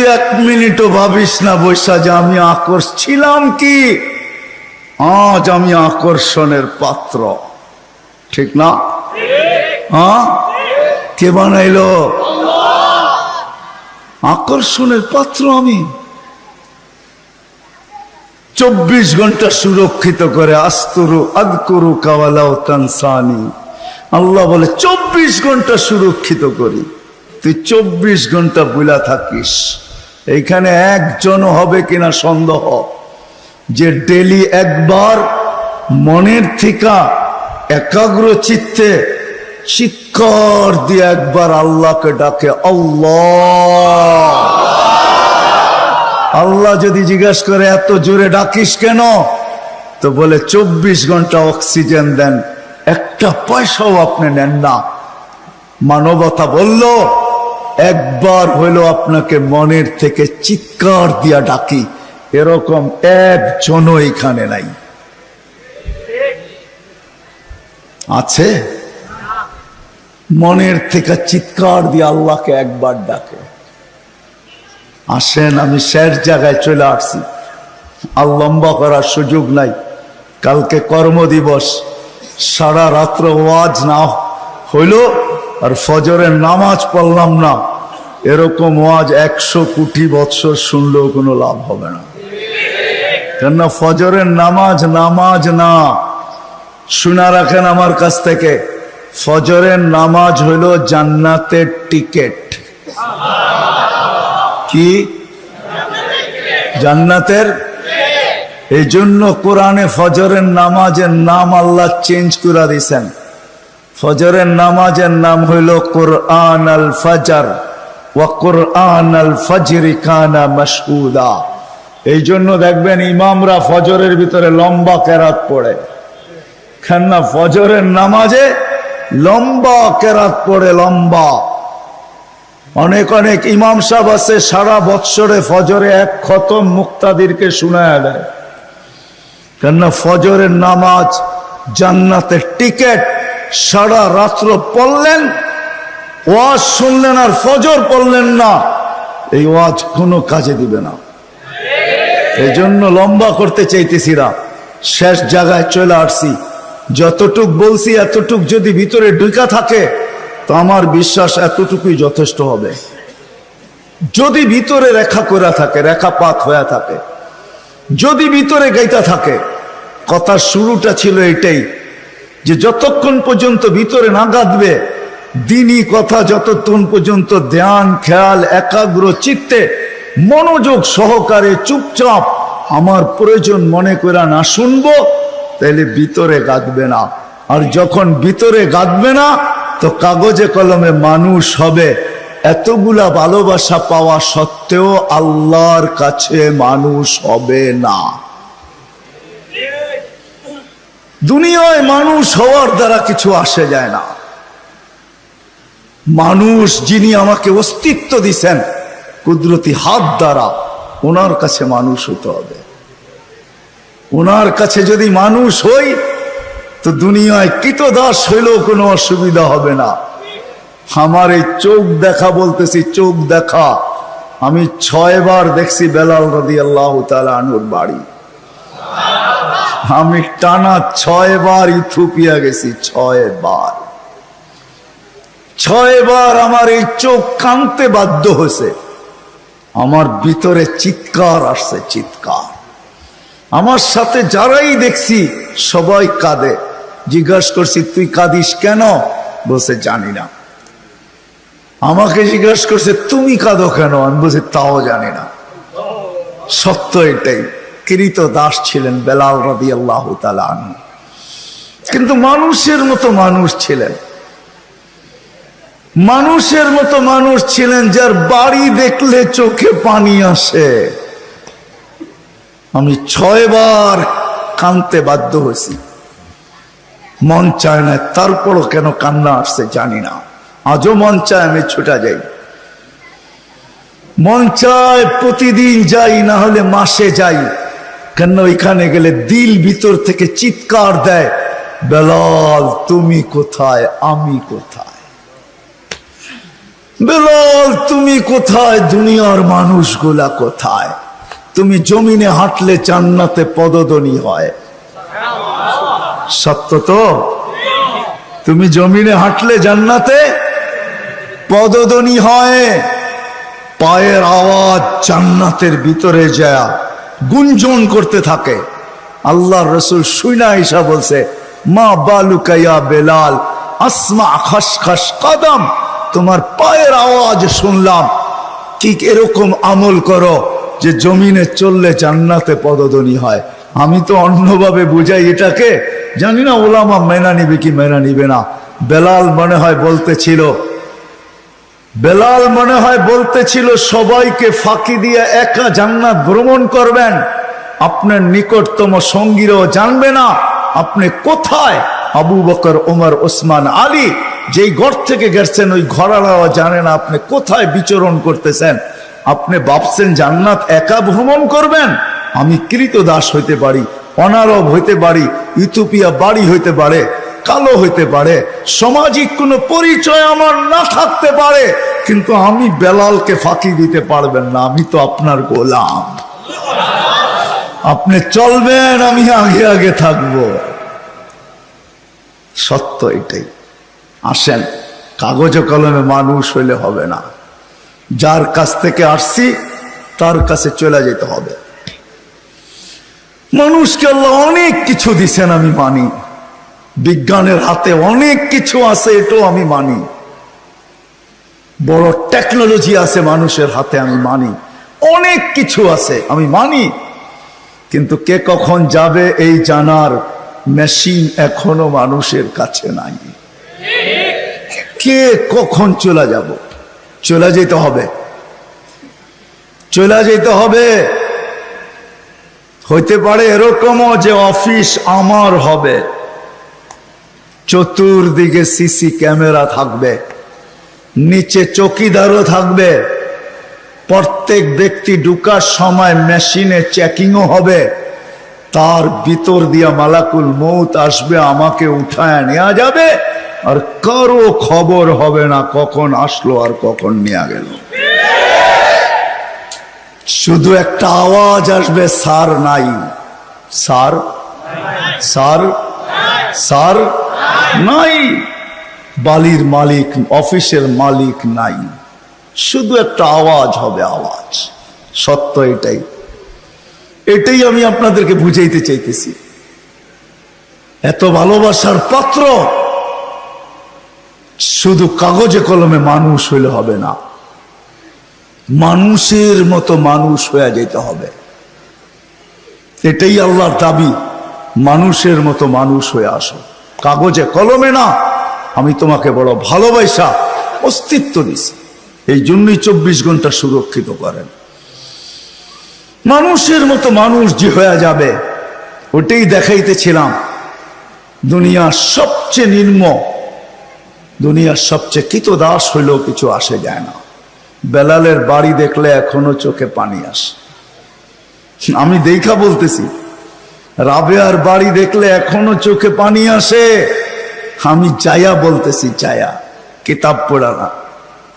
তুই এক মিনিটও ভাবিস না বৈশা যে আমি আকর্ষ, ছিলাম কি? আজ আমি আকর্ষণের পাত্র। ঠিক না? হ্যাঁ? কে বানাইলো? আকর্ষণের পাত্র আমি। চব্বিশ ঘণ্টা সুরক্ষিত করে, আস্তরু আদকুরু কাওয়ালাও তানসানি। আল্লাহ বলে, চব্বিশ ঘণ্টা সুরক্ষিত করি। তুই চব্বিশ ঘণ্টা বুলা থাকিস। এইখানে একজন হবে কিনা সন্দেহ? যে ডেলি একবার মনের থিকা, একাগ্র চিত্তে চিৎকার দিয়ে একবার আল্লাহকে ডাকে, আল্লাহ! আল্লাহ যদি জিজ্ঞেস করে, এত জোরে ডাকিস কেন? তো বলে, চব্বিশ ঘণ্টা অক্সিজেন দেন, একটা পয়সাও আপনি নেন না। মানবতা বলল একবার হইল আপনাকে মনের থেকে চিৎকার দিয়া ডাকি, এরকম একজনও এখানে নাই। আছে? মনের থেকে চিৎকার দিয়ে আল্লাহকে একবার ডাকে। আসেন, আমি শেষ জায়গায় চলে আসছি। আর লম্বা করার সুযোগ নাই। কালকে কর্মদিবস, সারা রাত্র ওয়াজ না হইল আর ফজরের নামাজ পড়লাম না, এরকম ওয়াজ একশো কোটি বৎসর শুনলেও কোনো লাভ হবে না। কেননা ফজরের নামাজ নামাজ না। শোনা রাখেন আমার কাছ থেকে, ফজরের নামাজ হইল জান্নাতের টিকেট। কি? জান্নাতের? এই জন্য কোরআনে ফজরের নামাজের নাম আল্লাহ চেঞ্জ করে দিছেন ফজরের নামাজের নাম হইল কোরআন আল ফজর ও কোরআন আল ফজরি কানা মশহুদা। এই জন্য দেখবেন ইমামরা ফজরের ভিতরে লম্বা কেরাত পড়ে। কেননা ফজরের নামাজে লম্বা কেরাত পড়ে, লম্বা। অনেক অনেক ইমাম সাহেব আছে, সারা বৎসরে ফজরে এক খতম মুক্তাদিরকে শোনায় দেয়। কেননা ফজরের নামাজ জান্নাতের টিকেট সারা রাত্র পড়লেন, ওয়াজ শুনলেন আর ফজর পড়লেন না। এই ওয়াজ কোনো কাজে দিবে না। এই জন্য লম্বা করতে চাইতেছিরা শেষ জায়গায় চলে আসছি। যতটুক বলছি, এতটুক যদি ভিতরে ঢুকা থাকে, তো আমার বিশ্বাস এতটুকুই যথেষ্ট হবে। যদি ভিতরে রেখা করা থাকে রেখাপাত হয়ে থাকে, যদি ভিতরে গাইতা থাকে, কথার শুরুটা ছিল এটাই। যে যতক্ষণ পর্যন্ত ভিতরে না গাঁদবে দিনই কথা যতক্ষণ পর্যন্ত ধ্যান, খেয়াল, একাগ্র চিত্তে, মনোযোগ সহকারে চুপচাপ আমার প্রয়োজন মনে করে না শুনব তাহলে ভিতরে গাঁদবে না। আর যখন ভিতরে গাঁদবে না, তো কাগজে কলমে মানুষ হবে। এতগুলা ভালোবাসা পাওয়া সত্ত্বেও আল্লাহর কাছে মানুষ হবে না। দুনিয়ায় মানুষ হওয়ার দ্বারা কিছু আসে যায় না। মানুষ যিনি আমাকে অস্তিত্ব দিছেন, কুদরতি হাত দ্বারা ওনার কাছে মানুষ হতে হবে। ওনার কাছে যদি মানুষ হই, তো দুনিয়ায় কৃতদাস হইলেও কোনো অসুবিধা হবে না। আমার এই চোখ দেখা বলতেছি, চোখ দেখা। আমি ছয়বার দেখছি বেলাল রদি আল্লাহ আনুর বাড়ি। আমি টানা ছয় বার ইথুপিয়া গেছি, ছয় বার। ছয় বার আমার এই চোখ কানতে বাধ্য হয়েছে। আমার ভিতরে চিৎকার আসছে, চিৎকার। আমার সাথে যারাই দেখছি, সবাই কাঁদে। জিজ্ঞাসা করছি, তুই কাঁদিস কেন? বসে জানি না। আমাকে জিজ্ঞাসা করছে, তুমি কাঁদো কেন? আমি বলছি, তাও জানি না। সত্য এটাই। কৃত দাস ছিলেন বেলাল রবি আল্লাহ কিন্তু মানুষের মতো মানুষ ছিলেন। মানুষের মতো মানুষ ছিলেন যার বাড়ি দেখলে চোখে পানি আসে। আমি ছয়বার কানতে বাধ্য হয়েছি। মন চায় না, তারপরও কেন কান্না আসছে জানি না। আজও মন চায় আমি ছুটা যাই। মন চায় প্রতিদিন যাই, না হলে মাসে যাই। কেন ওইখানে গেলে দিল ভিতর থেকে চিৎকার দেয়? বেলাল, তুমি কোথায়? আমি কোথায়? বেলাল, তুমি কোথায়? দুনিয়ার মানুষগুলা কোথায়? তুমি জমিনে হাঁটলে জান্নাতে পদদনী হয়। সত্য তো? তুমি জমিনে হাঁটলে জান্নাতে পদদনী হয়। পায়ের আওয়াজ জান্নাতের ভিতরে যায়। গুঞ্জন করতে থাকে। আল্লাহ রসুল সুইনা ঈশা বলছে, মা বালুকাইয়া বেলাল, আসমা খাস কদম, তোমার পায়ের আওয়াজ শুনলাম। ঠিক এরকম আমল করো যে জমিনে চললে জান্নাতে পদধ্বনি হয়। আমি তো অন্যভাবে বুঝাই এটাকে। জানি না ওলামা মেনা নিবে কি মেনা নিবে না। বেলাল মনে হয় বলতে বলতেছিল বেলাল মনে হয় বলতেছিল, সবাইকে ফাঁকি দিয়ে একা জান্নাত ভ্রমণ করবেন। আপনার নিকটতম সঙ্গীরাও জানবে না, আপনি কোথায়? আবু বকর ওমর ওসমান আলী, যেই ঘর থেকে গেছেন, ওই ঘরালাও জানে না আপনি কোথায় বিচরণ করতেছেন। আপনি ভাবছেন জান্নাত একা ভ্রমণ করবেন? আমি কৃত দাস হইতে পারি, অনারব হইতে পারি ইথোপিয়া বাড়ি হইতে পারে, কালো হইতে পারে, সামাজিক কোনো পরিচয় আমার না থাকতে পারে। কিন্তু আমি বেলালকে ফাঁকি দিতে পারবেন না, আমি তো আপনার গোলাম। আপনি চলবেন, আমি আগে আগে থাকব। সত্য এটাই। আসেন, কাগজে কলমে মানুষ হইলে হবে না। যার কাছ থেকে আসছি, তার কাছে চলে যেতে হবে। মানুষকে আল্লাহ অনেক কিছু দিছেন, আমি মানি। বিজ্ঞানের হাতে অনেক কিছু আছে, এটাও আমি মানি। বড় টেকনোলজি আছে মানুষের হাতে, আমি মানি। অনেক কিছু আছে, আমি মানি। কিন্তু কে কখন যাবে এই জানার মেশিন এখনও মানুষের কাছে নাই। কে কখন চলে যাব? চলে যেতে হবে। চলে যেতে হবে। হইতে পারে এরকমও যে অফিস আমার হবে। চতুর্দিকে সিসি ক্যামেরা থাকবে। নিচে চকিদারও থাকবে। প্রত্যেক ব্যক্তি ঢুকার সময় মেশিনে চেকিংও হবে। তার ভিতর দিয়া মালাকুল মৌত আসবে, আমাকে উঠায় নেওয়া যাবে। আর কারও খবর হবে না কখন আসলো আর কখন নেওয়া গেল। শুধু একটা আওয়াজ আসবে, সার নাই। সার? সার? সার? নাই। বালির মালিক, অফিসের মালিক নাই। শুধু একটা আওয়াজ হবে আওয়াজ। সত্য এটাই। এটাই আমি আপনাদেরকে বুঝাইতে চাইতেছি। এত ভালোবাসার পাত্র শুধু কাগজে কলমে মানুষ হইলে হবে না, মানুষের মতো মানুষ হয়ে যেতে হবে। এটাই আল্লাহর দাবি, মানুষের মতো মানুষ হয়ে আসো। কাগজে কলমে না আমি তোমাকে বড় ভালোবাসা, অস্তিত্ব দিছি এই জন্যই চব্বিশ ঘণ্টা সুরক্ষিত করেন। মানুষের মতো মানুষ যে হয়ে যাবে, ওটাই দেখাইতেছিলাম। দুনিয়ার সবচেয়ে নিম্ন, দুনিয়ার সবচেয়ে কিত দাস হইলেও কিছু আসে যায় না। বেলালের বাড়ি দেখলে এখনও চোখে পানি আসে। আমি দেখা বলতেছি, রাবেয়ার বাড়ি দেখলে এখনও চোখে পানি আসে। আমি চায়া বলতেছি চায়া কিতাব পড়া না।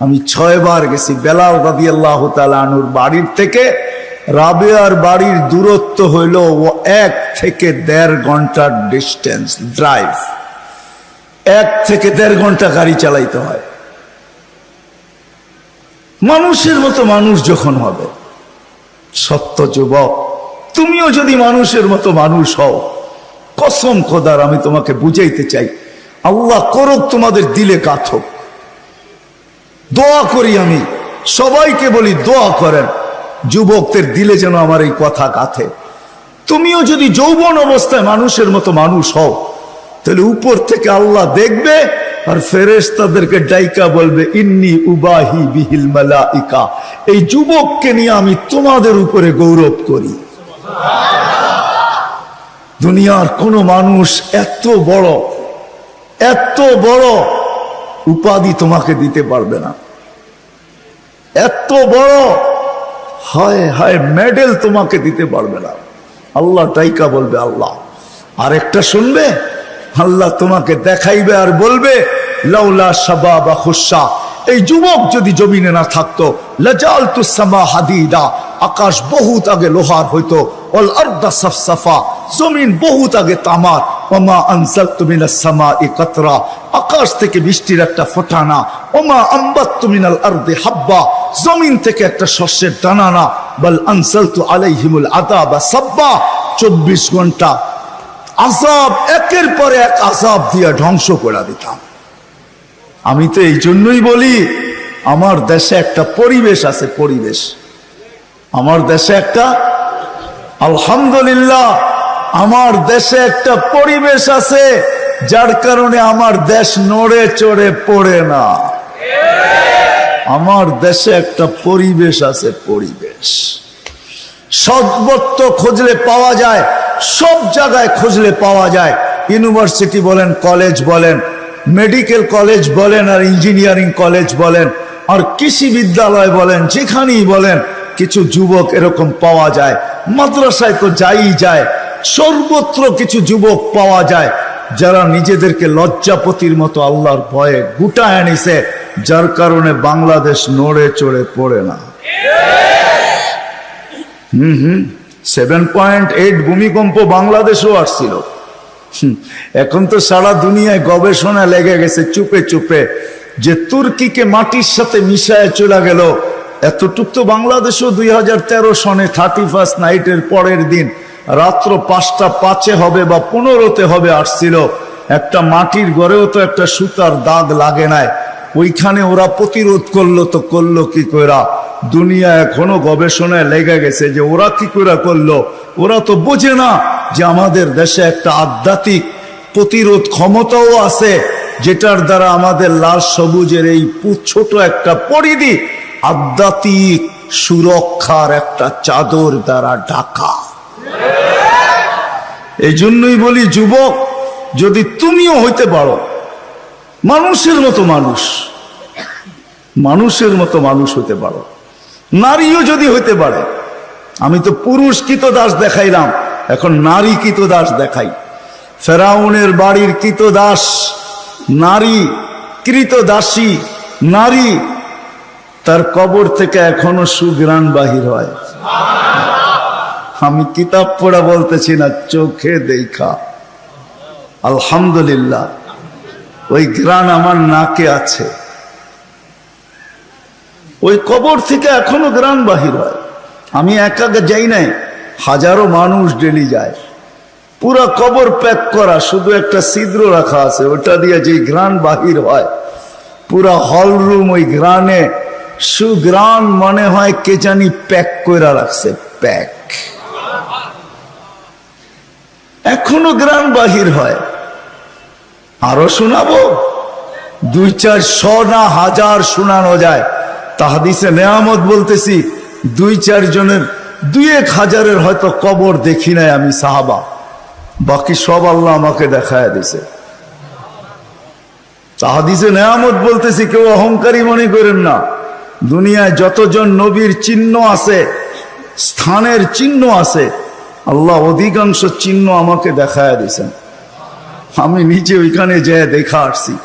আমি ছয়বার গেছি বেলাল রাদি আল্লাহ তালুর বাড়ির থেকে। রাবেয়ার বাড়ির দূরত্ব হইল ও এক থেকে দেড় ঘণ্টার ডিস্টেন্স ড্রাইভ এক থেকে দেড় ঘণ্টা গাড়ি চালাইতে হয়। মানুষের মতো মানুষ যখন হবে, সত্য যুবক, তুমিও যদি মানুষের মতো মানুষ হও, কসম খোদার, আমি তোমাকে বুঝাইতে চাই আল্লাহ করুক তোমাদের দিলে কাথক দোয়া করি আমি। সবাইকে বলি দোয়া করেন। যুবকদের দিলে যেন আমার এই কথা কাথে। তুমিও যদি যৌবন অবস্থায় মানুষের মতো মানুষ হও, তাহলে উপর থেকে আল্লাহ দেখবে আর ফেরেস তাদেরকে ডাইকা বলবে, ইন্নি উবাহি বিহিল মালাইকা। এই যুবককে নিয়ে আমি তোমাদের উপরে গৌরব করি। দুনিয়ার কোন মানুষ এত বড় এত বড় উপাধি তোমাকে দিতে পারবে না। এত বড় হায় হায় মেডেল তোমাকে দিতে পারবে না। আল্লাহ টাইকা বলবে, আল্লাহ আর একটা শুনবে? আল্লাহ তোমাকে দেখাইবে আর বলবে, লাউলা সাবা বা খুসা এই যুবক যদি জমিনে না থাকতো লাজাল তুসামা হাদিদা, আকাশ বহুত আগে লোহার হইতো ওল আর্দা সাফসাফা, জমিন বহুত আগে তামার ওমা আনসালতু মিনাস সামাই কাতরা। আকাশ থেকে বৃষ্টির একটা ফোঁটানা। ওমা আম্বাত্তু মিনাল আরদি হাব্বা। জমিন থেকে একটা শস্যের বল আনসালতু আলাইহিমুল আদাবা সাব্বা। চব্বিশ ঘণ্টা একের পর এক আজাব দিয়ে ধ্বংস করে দিতাম। আমি তো এই জন্যই বলি, আমার দেশে একটা পরিবেশ আছে, পরিবেশ। আমার দেশে একটা আলহামদুলিল্লাহ আমার দেশে একটা পরিবেশ আছে, যার কারণে আমার দেশ নড়ে চড়ে পড়ে না। আমার দেশে একটা পরিবেশ আছে, পরিবেশ। সর্বত্র খুঁজলে পাওয়া যায়, সব জায়গায় খুঁজলে পাওয়া যায়। ইউনিভার্সিটি বলেন কলেজ বলেন মেডিকেল কলেজ বলেন, আর ইঞ্জিনিয়ারিং কলেজ বলেন, আর কৃষি বিদ্যালয় বলেন, যেখানেই বলেন, কিছু যুবক এরকম পাওয়া যায়। মাদ্রাসায় তো যাই যায় সর্বত্র কিছু যুবক পাওয়া যায় যারা নিজেদেরকে লজ্জাপতির মতো আল্লাহর ভয়ে গুটায় আনিছে যার কারণে বাংলাদেশ নড়ে চড়ে পড়ে না। হুম হুম সেভেন পয়েন্ট এইট ভূমিকম্প বাংলাদেশও আসছিল। এখন তো সারা দুনিয়ায় গবেষণা লেগে গেছে চুপে চুপে যে তুর্কিকে মাটির সাথে মিশায় চলে গেল। এতটুক তো বাংলাদেশও দুই হাজার তেরো সনে থার্টি ফার্স্ট নাইটের পরের দিন রাত্র পাঁচটা পাঁচে হবে বা পনেরোতে হবে আসছিল। একটা মাটির গড়েও তো একটা সুতার দাগ লাগে নাই। ওইখানে ওরা প্রতিরোধ করল তো করল কি কইরা? দুনিয়া এখনও গবেষণায় লেগে গেছে যে ওরা কি করে করল? ওরা তো বোঝে না যে আমাদের দেশে একটা আধ্যাত্মিক প্রতিরোধ ক্ষমতাও আছে, যেটার দ্বারা আমাদের লাল সবুজের এই ছোট একটা পরিধি আধ্যাত্মিক সুরক্ষার একটা চাদর দ্বারা ঢাকা। এই জন্যই বলি, যুবক, যদি তুমিও হইতে পারো, মানুষের মতো মানুষ, মানুষের মতো মানুষ হতে পারো। নারীও যদি হইতে পারে, আমি তো পুরুষ কৃত দাস দেখাইলাম, এখন নারী কৃত দাস দেখাই। ফেরাউনের বাড়ির কৃত দাস, নারী, কৃত দাসী, নারী, তার কবর থেকে এখনও সুগ্রাণ বাহির হয়। আমি কিতাব পড়া বলতেছি না, চোখে দেখা। আলহামদুলিল্লাহ, ওই গ্রান আমার নাকে আছে। ওই কবর থেকে এখনও গ্রান বাহির হয়। আমি একা যাই নাই, হাজারো মানুষ ডেলি যায়। পুরা কবর প্যাক করা, শুধু একটা ছিদ্র রাখা আছে, ওটা দিয়ে যে গ্রান বাহির হয়, পুরা হল রুম ওই গ্রানে সুগ্রান মনে হয় কে জানি প্যাক করে রাখছে, প্যাক। এখনও গ্রান বাহির হয়। আরও শোনাবো? দুই চার শ না হাজার শোনানো যায়। তাহাদিসে নেয়ামত বলতেছি, দুই চার জনের, দুই এক হাজারের হয়তো কবর দেখি নাই আমি সাহাবা। বাকি সব আল্লাহ আমাকে দেখায় দিছে। তাহাদিসে নেয়ামত বলতেছি, কেউ অহংকারী মনে করেন না। দুনিয়ায় যতজন নবীর চিহ্ন আছে, স্থানের চিহ্ন আছে আল্লাহ অধিকাংশ চিহ্ন আমাকে দেখায় দিছেন আমি নিচে ওইখানে যেয়ে দেখা আসছি।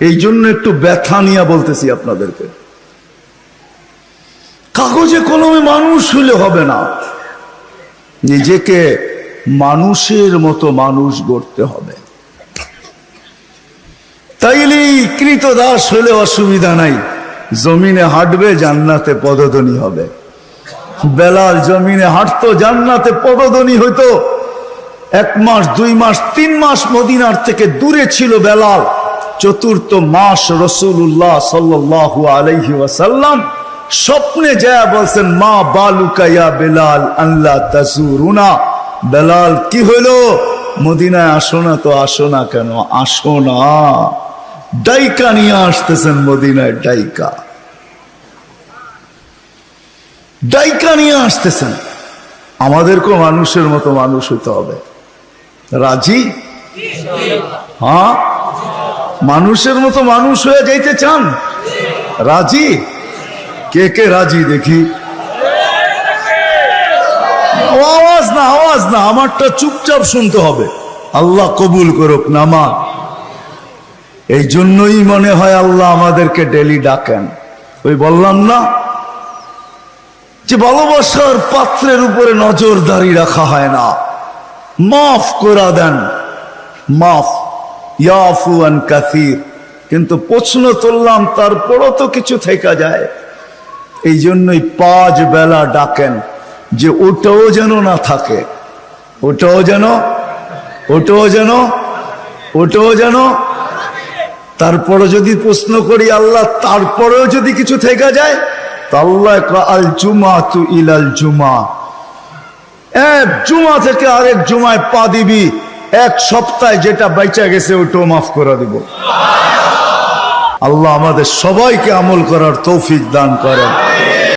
এই জন্য একটু ব্যথা নিয়ে বলতেছি আপনাদেরকে। কাগজে কলমে মানুষ হলে হবে না। নিজেকে মানুষের মতো মানুষ গড়তে হবে। তাইলেই কৃত দাস হলে অসুবিধা নাই। জমিনে হাঁটবে, জান্নাতে পদধ্বনি হবে। বেলাল জমিনে হাঁটতো, জান্নাতে পদধ্বনি হইতো। এক মাস, দুই মাস, তিন মাস মদিনার থেকে দূরে ছিল বেলাল। চতুর্থ মাস রসুল্লাহ সাল্লাহ আলহি ওয়াসাল্লাম স্বপ্নে যা বলছেন, মা বালুকাইয়া বেলাল আল্লাহ তাসুরুনা বেলাল, কি হইল? মদিনায় আসো না তো আসো না কেন? আসো না। ডাইকা নিয়ে আসতেছেন মদিনায়, ডাইকা। ডাইকা নিয়ে আসতেছেন। আমাদেরকেও মানুষের মতো মানুষ হতে হবে। রাজি? হ্যাঁ? মানুষের মতো মানুষ হয়ে যাইতে চান? রাজি? কে কে রাজি দেখি? আওয়াজ না আওয়াজ না, আমারটা চুপচাপ শুনতে হবে। আল্লাহ কবুল করুক নামা এই জন্যই মনে হয় আল্লাহ আমাদেরকে ডেলি ডাকেন। ওই বললাম না যে ভালোবাসার পাত্রের উপরে নজরদারি রাখা হয় না। মাফ করা দেন। মাফ। ইয়াফুয়ান কাসির। কিন্তু প্রশ্ন তুললাম, তারপরও তো কিছু থেকে যায়। এই জন্যই পাঁচ বেলা ডাকেন যে ওটাও যেন না থাকে, ওটাও যেন ওটাও যেন ওটাও যেন। তারপরে যদি প্রশ্ন করি, আল্লাহ, তারপরেও যদি কিছু থেকে যায় এক জুমা থেকে আরেক জুমায় পা দিবি, এক সপ্তাহে যেটা গেছে মাফ করে দিব। আল্লাহ আমাদের সবাইকে আমল করার তৌফিক দান করেন।